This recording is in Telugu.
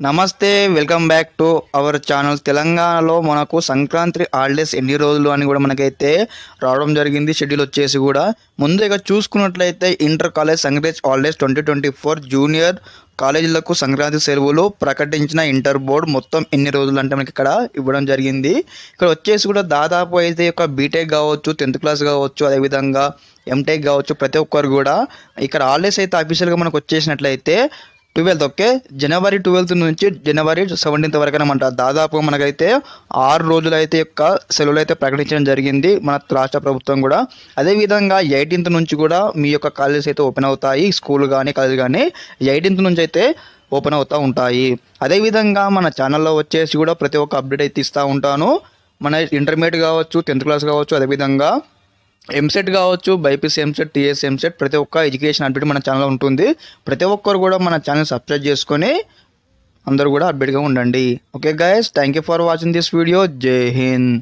నమస్తే welcome back to our channel. తెలంగాణలో మనకు సంక్రాంతి హాలిడేస్ ఎన్ని రోజులు అని కూడా మనకైతే రావడం జరిగింది. షెడ్యూల్ వచ్చేసి కూడా ముందు ఇక చూసుకున్నట్లయితే inter college Sankranti holidays twenty twenty four junior కాలేజీలకు సంక్రాంతి సెలవులు ప్రకటించిన ఇంటర్ బోర్డు మొత్తం ఎన్ని రోజులు అంటే మనకి ఇక్కడ ఇవ్వడం జరిగింది. ఇక్కడ వచ్చేసి కూడా దాదాపు అయితే ఒక బీటెక్ కావచ్చు టెన్త్ క్లాస్ కావచ్చు అదేవిధంగా ఎంటెక్ కావచ్చు ప్రతి ఒక్కరు కూడా ఇక్కడ హాలిడేస్ అయితే అఫీషియల్గా మనకు వచ్చేసినట్లయితే ట్వెల్త్ ఓకే? జనవరి ట్వెల్త్ నుంచి జనవరి సెవెంటీన్త్ వరకు అనమాట దాదాపు మనకైతే ఆరు రోజులు అయితే యొక్క సెలవులు అయితే ప్రకటించడం జరిగింది మన రాష్ట్ర ప్రభుత్వం కూడా. అదేవిధంగా ఎయిటీన్త్ నుంచి కూడా మీ యొక్క కాలేజెస్ అయితే ఓపెన్ అవుతాయి స్కూల్ కానీ కాలేజ్ కానీ ఎయిటీన్త్ నుంచి అయితే ఓపెన్ అవుతూ ఉంటాయి. అదేవిధంగా మన ఛానల్లో వచ్చేసి కూడా ప్రతి ఒక్క అప్డేట్ అయితే ఇస్తూ ఉంటాను. మన ఇంటర్మీడియట్ కావచ్చు టెన్త్ క్లాస్ కావచ్చు అదేవిధంగా ఎంసెట్ కావచ్చు బైపీసీ ఎంసెట్ టీఎస్ ఎంసెట్ ప్రతి ఒక్క ఎడ్యుకేషన్ అప్డేట్ మన ఛానల్లో ఉంటుంది. ప్రతి ఒక్కరు కూడా మన ఛానల్ సబ్స్క్రైబ్ చేసుకొని అందరూ కూడా అప్డేట్గా ఉండండి. Okay guys thank you for watching this video జై హింద్